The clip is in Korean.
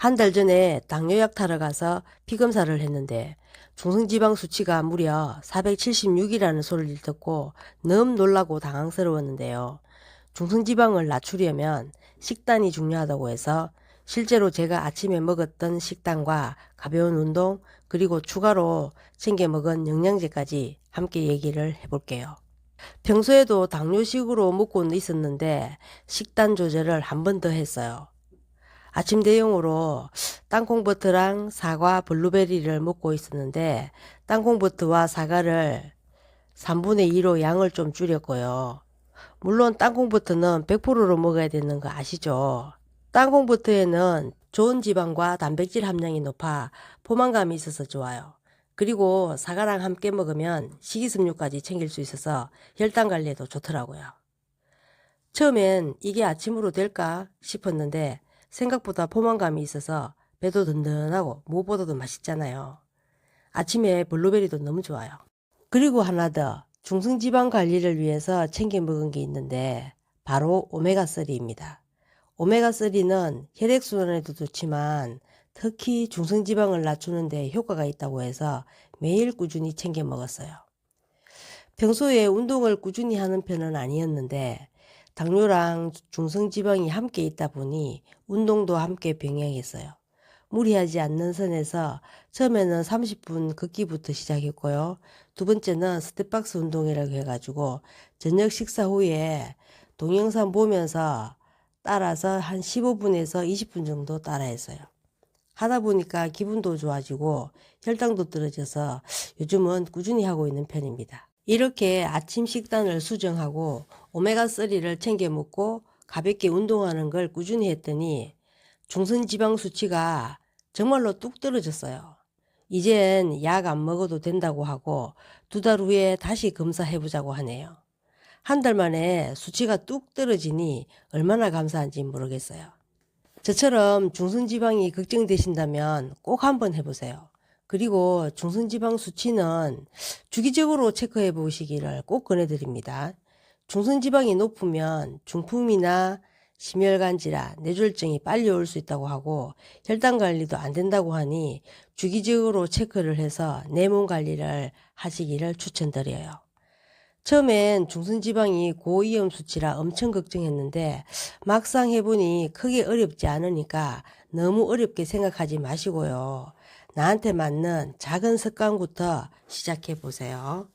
한 달 전에 당뇨약 타러 가서 피검사를 했는데 중성지방 수치가 무려 476이라는 소리를 듣고 너무 놀라고 당황스러웠는데요. 중성지방을 낮추려면 식단이 중요하다고 해서 실제로 제가 아침에 먹었던 식단과 가벼운 운동 그리고 추가로 챙겨 먹은 영양제까지 함께 얘기를 해볼게요. 평소에도 당뇨식으로 먹고는 있었는데 식단 조절을 한 번 더 했어요. 아침 대용으로 땅콩버터랑 사과, 블루베리를 먹고 있었는데 땅콩버터와 사과를 3분의 2로 양을 좀 줄였고요. 물론 땅콩버터는 100%로 먹어야 되는 거 아시죠? 땅콩버터에는 좋은 지방과 단백질 함량이 높아 포만감이 있어서 좋아요. 그리고 사과랑 함께 먹으면 식이섬유까지 챙길 수 있어서 혈당 관리에도 좋더라고요. 처음엔 이게 아침으로 될까 싶었는데 생각보다 포만감이 있어서 배도 든든하고 무엇보다도 맛있잖아요. 아침에 블루베리도 너무 좋아요. 그리고 하나 더 중성지방 관리를 위해서 챙겨 먹은 게 있는데 바로 오메가3입니다. 오메가3는 혈액순환에도 좋지만 특히 중성지방을 낮추는 데 효과가 있다고 해서 매일 꾸준히 챙겨 먹었어요. 평소에 운동을 꾸준히 하는 편은 아니었는데 당뇨랑 중성지방이 함께 있다 보니 운동도 함께 병행했어요. 무리하지 않는 선에서 처음에는 30분 걷기부터 시작했고요. 두 번째는 스텝박스 운동이라고 해가지고 저녁 식사 후에 동영상 보면서 따라서 한 15분에서 20분 정도 따라했어요. 하다 보니까 기분도 좋아지고 혈당도 떨어져서 요즘은 꾸준히 하고 있는 편입니다. 이렇게 아침 식단을 수정하고 오메가3를 챙겨 먹고 가볍게 운동하는 걸 꾸준히 했더니 중성지방 수치가 정말로 뚝 떨어졌어요. 이젠 약 안 먹어도 된다고 하고 두 달 후에 다시 검사해보자고 하네요. 한 달 만에 수치가 뚝 떨어지니 얼마나 감사한지 모르겠어요. 저처럼 중성지방이 걱정되신다면 꼭 한번 해보세요. 그리고 중성지방 수치는 주기적으로 체크해 보시기를 꼭 권해드립니다. 중성지방이 높으면 중풍이나 심혈관 질환, 뇌졸중이 빨리 올 수 있다고 하고 혈당 관리도 안 된다고 하니 주기적으로 체크를 해서 내 몸 관리를 하시기를 추천드려요. 처음엔 중성지방이 고위험 수치라 엄청 걱정했는데 막상 해보니 크게 어렵지 않으니까 너무 어렵게 생각하지 마시고요. 나한테 맞는 작은 습관부터 시작해 보세요.